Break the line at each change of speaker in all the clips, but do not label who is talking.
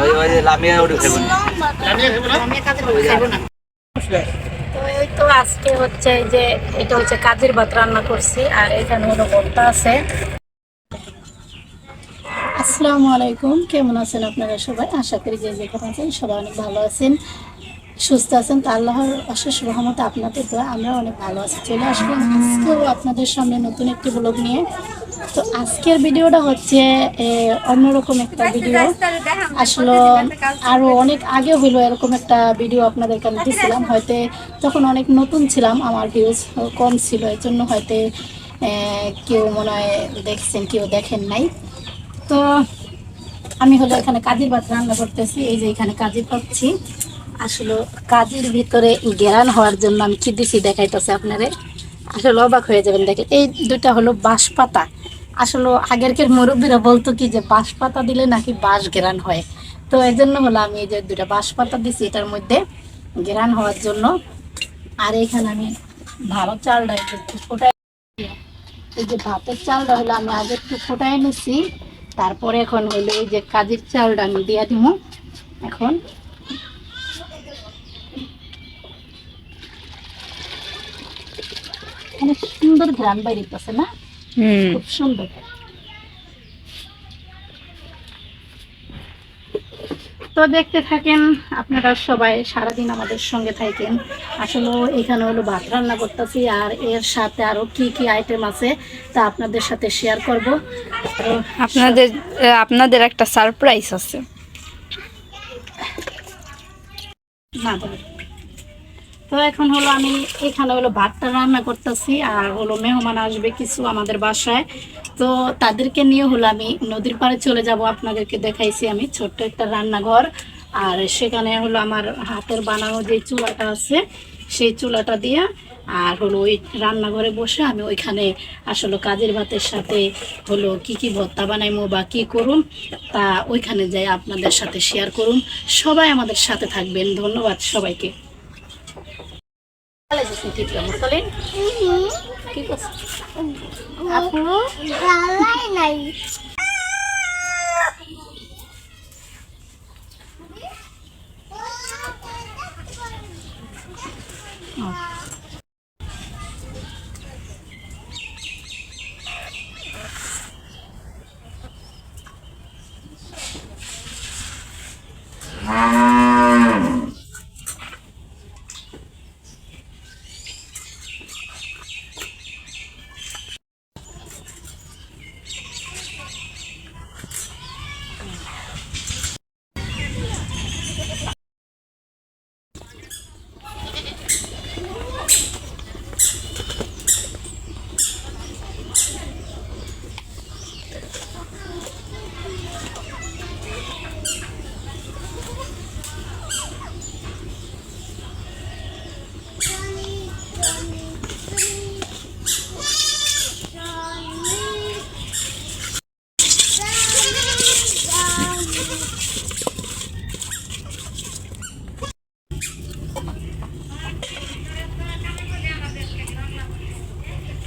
ওই ওই লামিয়া ওটা খাইব না।
আমি কাজের ভাত খাইবো না। তো এই তো আজকে হচ্ছে যে এটা হচ্ছে কাজের ভাত রান্না করছি আর এখানে হলো ভর্তা আছে। আসসালামু আলাইকুম কেমন আছেন আপনারা সবাই? আশা করি যে যেখানে আছেন সবাই অনেক ভালো আছেন সুস্থ আছেন। তা আল্লাহর অশেষ রহমতে আপনাদের তো আমরা অনেক ভালো আছি। চলে আসলাম আজকেও আপনাদের সামনে নতুন একটি ব্লগ নিয়ে। তো আজকের ভিডিওটা হচ্ছে অন্যরকম একটা ভিডিও। আসলে আরও অনেক আগে হইল এরকম একটা ভিডিও আপনাদের কাছে দিয়েছিলাম হয়তো তখন অনেক নতুন ছিলাম, আমার ভিউজ কম ছিল এর জন্য হয়তো কেউ মনে হয় দেখছেন, কেউ দেখেন নাই। তো আমি হলো এখানে কাজের ভাত রান্না করতেছি, এই যে এখানে কাজের পাচ্ছি আসলে কাজের ভিতরে গেরান হওয়ার জন্য আমি কি দিছি দেখাইতেছে আপনারে। আসলে অবাক হয়ে যাবেন। দেখেন, এই দুটা হলো বাঁশ পাতা আসলে আগেরকের মুরব্বীরা বলতো কি যে বাঁশ পাতা দিলে নাকি বাঁশ গেরান হয়? তো এই জন্য হলো আমি এই যে দুটা বাঁশ পাতা দিছি, এটার মধ্যে গেরান হওয়ার জন্য। আর এখানে আমি ভালো চালটা ফোটাই এই যে ভাতের চালটা হলো, আমি আগে একটু ফোটাই নিছি তারপরে এখন হলো এই যে কাজের চালটা আমি দিয়ে দিব এখন অনেক সুন্দর ঘ্রাণ বাইরিতেছে না? খুব সুন্দর। তো দেখতে থাকেন আপনারা সবাই সারাদিন আমাদের সঙ্গে থাকেন। আসলে এখানে হলো ভাত রান্না করতেছি আর এর সাথে আরও কি কি আইটেম আছে তা আপনাদের সাথে শেয়ার করব।
আপনাদের আপনাদের একটা সারপ্রাইজ আছে।
না বলে। তো এখন হলো আমি এখানে হলো ভাতটা রান্না করতেছি আর হলো মেহমান আসবে কিছু আমাদের বাসায়। তো তাদেরকে নিয়ে হলো আমি নদীর পাড়ে চলে যাব, আপনাদেরকে দেখাইছি আমি ছোট্ট একটা রান্নাঘর। আর সেখানে হলো আমার হাতের বানানো যে চুলাটা আছে, সেই চুলাটা দিয়ে আর হলো ওই রান্নাঘরে বসে আমি ওইখানে আসলে কাজের ভাতের সাথে হলো কি কি ভর্তা বানাইমো বা কী করুম, তা ওইখানে যাই আপনাদের সাথে শেয়ার করুন সবাই আমাদের সাথে থাকবেন। ধন্যবাদ সবাইকে। কি করছ? আপু?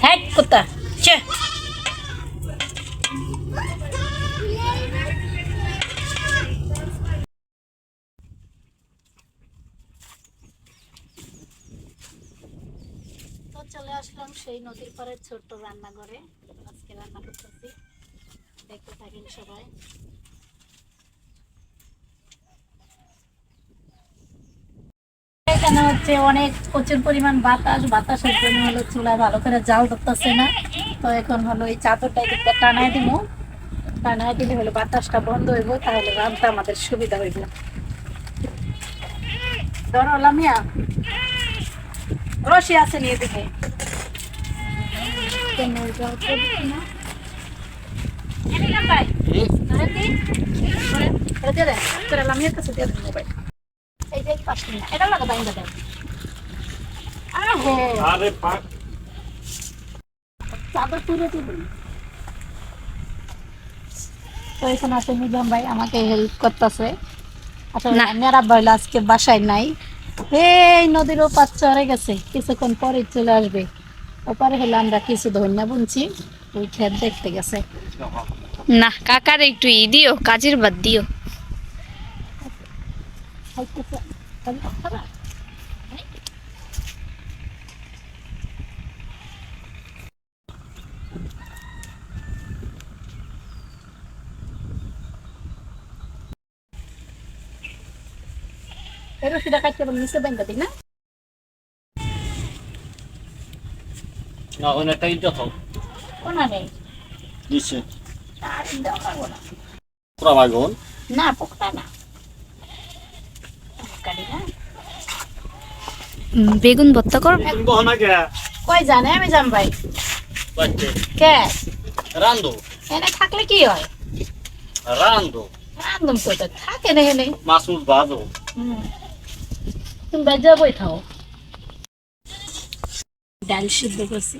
হ্যাঁ কোথা চে তো চলে আসলাম সেই নদীর পাড়ে ছোট্ট রান্নাঘরে আজকে রান্না করতেছি। দেখতে থাকেন সবাই। এখানে হচ্ছে অনেক প্রচুর পরিমাণ বাতাস, বাতাসের জন্য হলো চুলায় ভালো করে জাল ধরতেছে না। তো এখন হলো এই চাদরটা এদিকটা টানায় দিব। টানায় দিলে হলো বাতাসটা বন্ধ হইব, তাহলে রান্না আমাদের সুবিধা হইব। ধরো লামিয়া। রশি আছে নিয়ে দিকে তুলে তো এখানে আছে নিজাম ভাই আমাকে হেল্প করতেছে আসলে আজকে বাসায় নাই। এই নদীর ওপার চড়ে গেছে। কিছুক্ষণ পরে চলে আসবে। ওপারে হলে আমরা কিছু ধন্য বুনছি ওই ক্ষেত দেখতে গেছে।
না কাকার একটু ই দিও কাজের বাদ দিও।
খাইতেছে খালি খাবা এই রশিটা কাটতে বলে নিচে বেঁধে দিই না আর পারব না।
বাগন
না পোকটা না। কাটি না।
উম, বেগুন ভর্তা কর।
কে?
কই জানে আমি যাম ভাই।
বাচ্চে
কে?
রান্ধো।
এনে থাকলে কি হয়?
রান্ধো।
রান্ধুম তো? থাকে না এনে।
ভাজো।
হুম। তুমি বাজা বই থাও ডাল সিদ্ধ করছি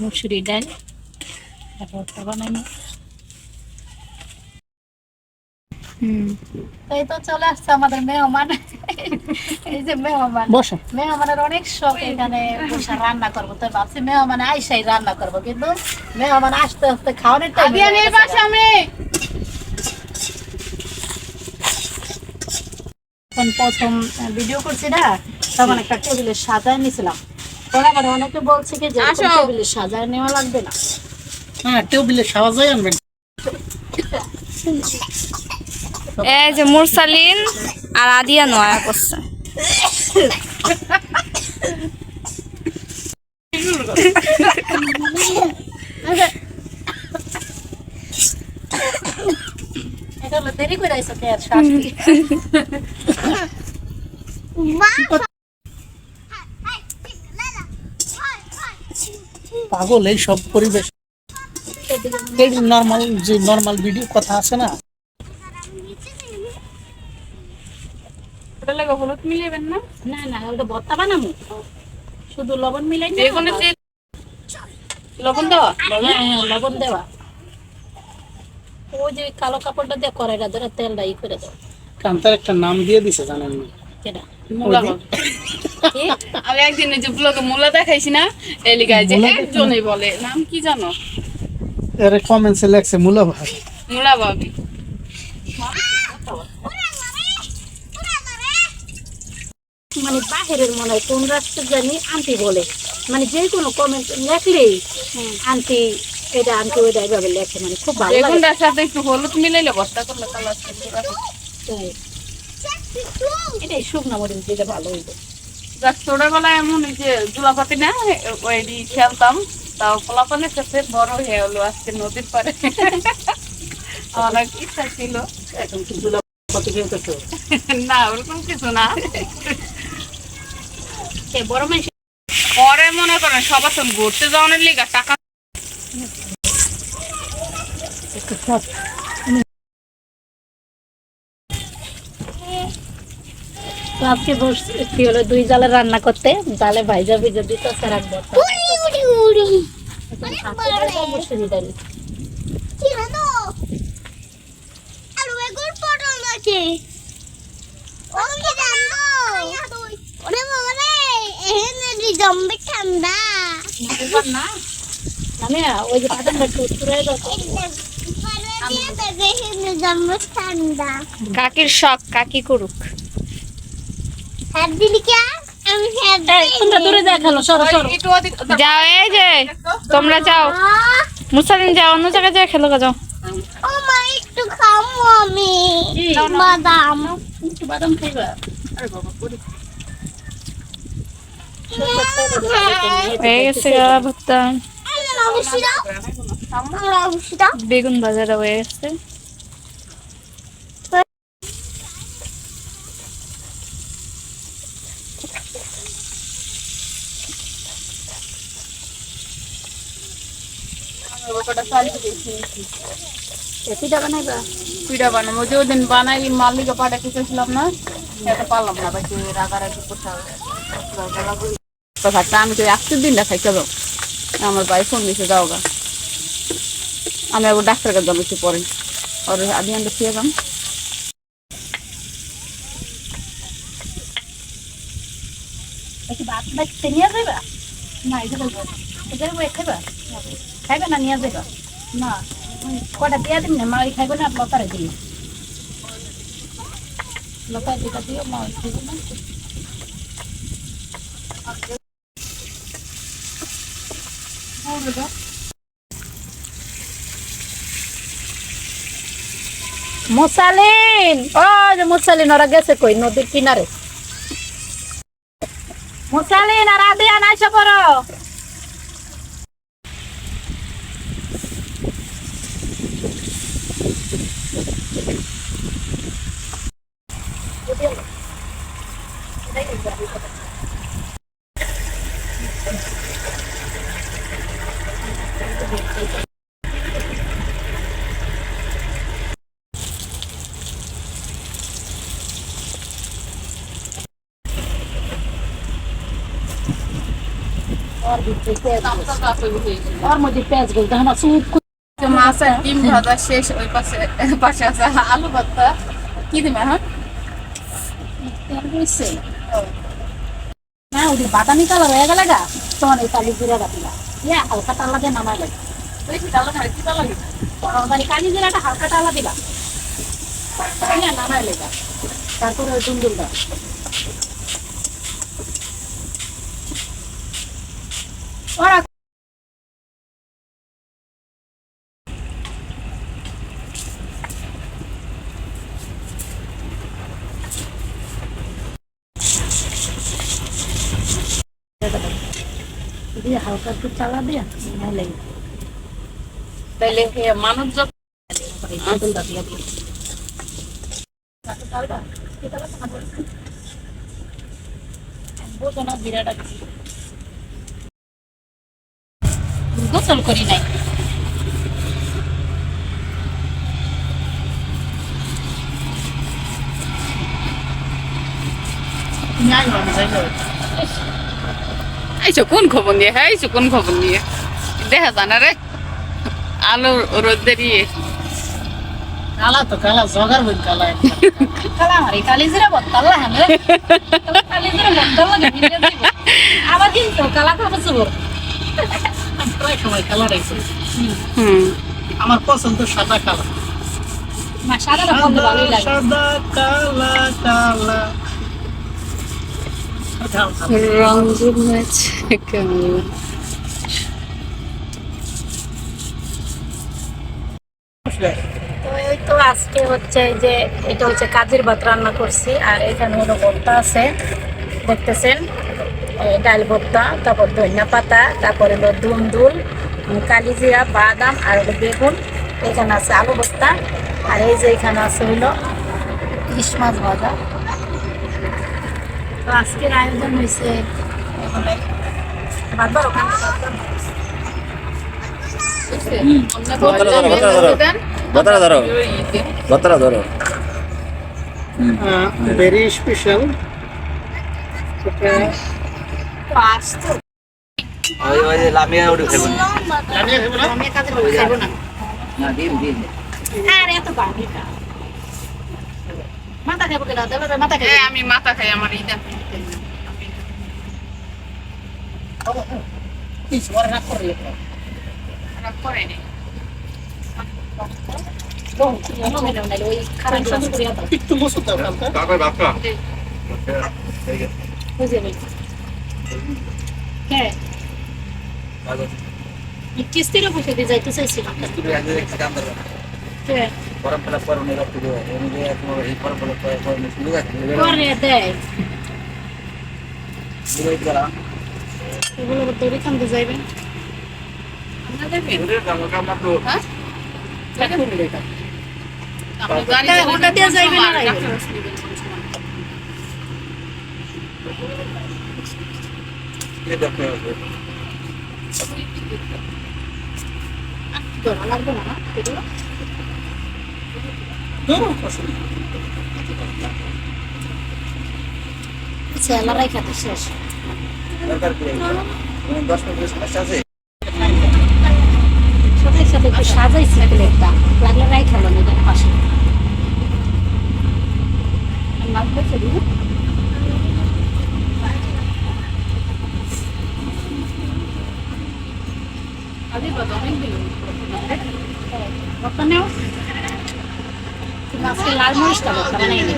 মুসুরি ডাল এই তো চলে আসছে আমাদের মেহমান। এই যে মেহমান।
বসো।
মেহমানের অনেক শখ এখানে বসে রান্না করব। তো ভাবছি মেহমান আইসাই রান্না করব কিন্তু মেহমান আসতে আসতে খাওয়ানোর টাইম যখন প্রথম ভিডিও করছি না তখন একটা টেবিলে সাজায় নিয়েছিলাম অনেকে বলছে কি যে টেবিলে নেওয়া লাগবে না।
হ্যাঁ টেবিলে সাজাই আনবেন।
এই যে মুরসালিন আর আদিয়া নয়া করছে।
দেরি করে আইসো কে আর
পাগল এই সব পরিবেশ। নর্মাল যে নর্মাল ভিডিও কথা আছে না?
লাগে হলুদ মিলাবেন না?
না না ওটা ভর্তা বানাবো। শুধু লবণ মিলাই
লবণ দেওয়া?
হ্যাঁ হ্যাঁ লবণ দেওয়া। ওই যে কালো কাপড়টা দিয়ে কড়াইটা ধরে তেলটা ই করে দাও।
কান্তার একটা নাম দিয়ে দিছে জানেন না?
আমি একদিন যে ব্লগে মূলা দেখাইছি না এই লিগায় যে একজনই বলে। নাম কি জানো?
এর কমেন্টসে লেখছে মূলা
মূলা ভাবি।
মানে বাহিরের মনে হয় কোন রাষ্ট্র জানি আন্টি বলে। মানে যে কোনো কমেন্ট লেখলেই আন্টি এটা আন্টি ওইটা এইভাবে লেখে মানে খুব ভালো লাগে।
সাথে একটু হলুদ মিলাইলে বস্তা করলে কালার।
এটাই শুকনো মরিচ দিলে ভালো হইবে।
যাক ছোটবেলায় এমন যে জুলাপাতি না ওই খেলতাম তাও পোলাপানের কাছে বড় হয়ে হলো আজকে নদীর পাড়ে। অনেক ইচ্ছা ছিল।
এখন কি দুলা কত
না ওরকম কিছু না।
এ বড় মানুষ
পরে মনে করেন সবার সঙ্গে ঘুরতে যাওয়ার লিগা টাকা
আজকে বসছি হলো দুই জালে রান্না করতে? জালে ভাইজা ভিজা দিতে রাখব ডাল
ঠান্ডা।
আমি ওই যে
কাকির শখ কাকি করুক। যাও এই যে তোমরা যাও। মুরসালিন যাও অন্য জায়গায় যাও খেলো যাও।
একটু আমি। বাদাম।
একটু বাদাম খাইবা। আরে বাবা
হয়ে বেগুন বাজারে হয়ে গেছে।
পিঠা বানাইবা
পিঠা বানাবো। যে ওদিন বানাই, মালিকা পাড়া খেতেছিলাম না, সেটা পারলাম না বাকি রাগারাগি কোথাও কথা আমি তো একশো দিন দেখাই চলো। আমার ভাই ফোন দিছে, যাও গা। আমি আবার ডাক্তার কাছে যাব একটু পরে। আদি আনতে খেয়ে যাম।
একটু ভাত নিয়ে যাইবা? না এটা বলব। এটা খাইবা? খাইবে না নিয়ে যাইবা? না, ওই কটা দিয়া দিন না, মা ওই খাইবে না লতারে দিই লতা যেটা দিও মাছ দিব না। মুসালিন, ও যে মুসালিন, ওরা গেছে কই? নদীর কিনারে। মুসালিন, আর আদিয়া নাইসা পড়ো। ওর মধ্যে পেঁয়াজগুলো না চুপ
মাছ ডিম ভাজা শেষ ওই পাশে পাশে আছে আলু ভর্তা, কি দিবে
না ওদের বাদামি কালার হয়ে? গেলে গা এই কালি জিরা দিলা ইয়া হালকা টালা দিয়ে নামাই লাগে
খাই কি ডালা
মানে কালি জিরাটা হালকা টালা দিলা ইয়া নামাই তারপরে ওই ওরা দিয়ে হালকা একটু চালা দিয়ে নামাই লাগে
তাইলে হে মানুষ যত
দুন্দুলটা দিয়ে দিয়ে ডালটা বোঝো না জিরাটা কি গোসল করি নাই।
আইসো কোন খবর নিয়ে? হ্যাঁ আইসো কোন খবর নিয়ে? দেখা জানা রে আলু রোদে দিয়ে
কালা তো কালা জগার বই কালা একটা।
কালা মারি কালি জিরা বত্তাল্লা হানে কালি জিরা বত্তাল্লা গেমিলে কিন্তু কালা খাব চুবর
প্রায় সময় কালা রাখছে আমার পছন্দ সাদা কালা
মা সাদাটা বলতে ভালোই লাগে।
সাদা কালা কালা। ঝাল ঝাল।
কেমন
তো এই তো আজকে হচ্ছে যে এটা হচ্ছে কাজের ভাত রান্না করছি আর এখানে হলো ভর্তা আছে দেখতেছেন। ডাল ভর্তা তারপর ধনিয়া পাতা তারপরে হলো দুন্দুল উম, কালিজিরা বাদাম আর হলো বেগুন। এখানে আছে আলু ভর্তা। আর এই যে এখানে আছে হলো ইলিশ মাছ ভাজা। তো আজকের আয়োজন হয়েছে বারবার ওখানে
বতরা ধরো বতরা ধরো
ভেরি স্পেশাল
আসতো
ওই ওই যে লামিয়া উঠে খাইব না
জানিয়ে দেবো না
আমি কাজের ভাত খাইবো না
না ডিম ডিম
আরে এত বাড়ি না মাথা খাব কেন দেবে মাথা খাই
হ্যাঁ আমি মাথা খাই আমার ইটা
প্লিজ ওরা রাগ করে
রাগ করে নি
ওই খারাপ শাশুড়ি করিয়া দাও
একটু বসো
হ্যাঁ। কিস্তিরও বসে দিয়ে যাইতে চাইছিলাম। হ্যাঁ।
পরনে শুরু আছে।
করে দেয়।
শুরু করা
এগুলো তৈরি খান দিয়ে যাইবেন
আমরা দেখবেন
শুরু করা কাম তো
হ্যাঁ? আমরা গাড়ি
ওটা দিয়ে যাইবে না, রাইবে।
কি দেখতে হবে
ছেলারাই খাতে শেষ।
10 মিনিট সমস্যা আছে
সাথে সাথে একটু সাজাইছি প্লেটটা লাগলে রাই খেলো না এটার পাশে মাছ বেছে দিই
আদি বাদ অনেক দিন
ওখানেও তুমি আজকে লাল মরিচটা বলতে বানাই নি।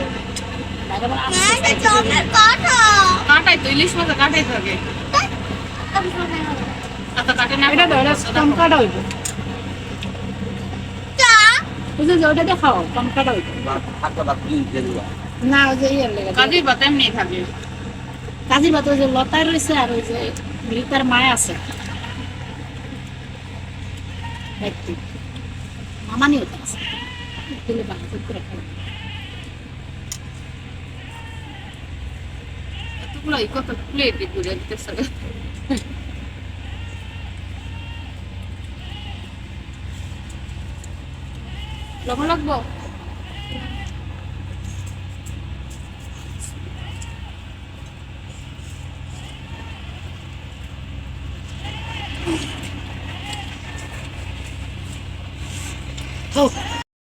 এবার আস্তে আস্তে
জমের কথা
কাটাই তো ইলিশ মাছ কাটাই থাকে এত কাটে না
এটা ধরে কম কাটা হইব। বুঝলি যে ওটা দিয়ে কম কাটা হইব।
হাতটা বা প্লিজ দিয়ে দিবা।
না ওই যে ইয়ের লেগে।
কাজী এমনি
ওই যে লতায় রয়েছে আর ওই যে লিতার মায় আছে। একটু মামানি হতে আছে। দিলে ভালো করে খাবে
এতগুলো কত প্লেট ঘুরে দিতেছে লবণ লাগবো?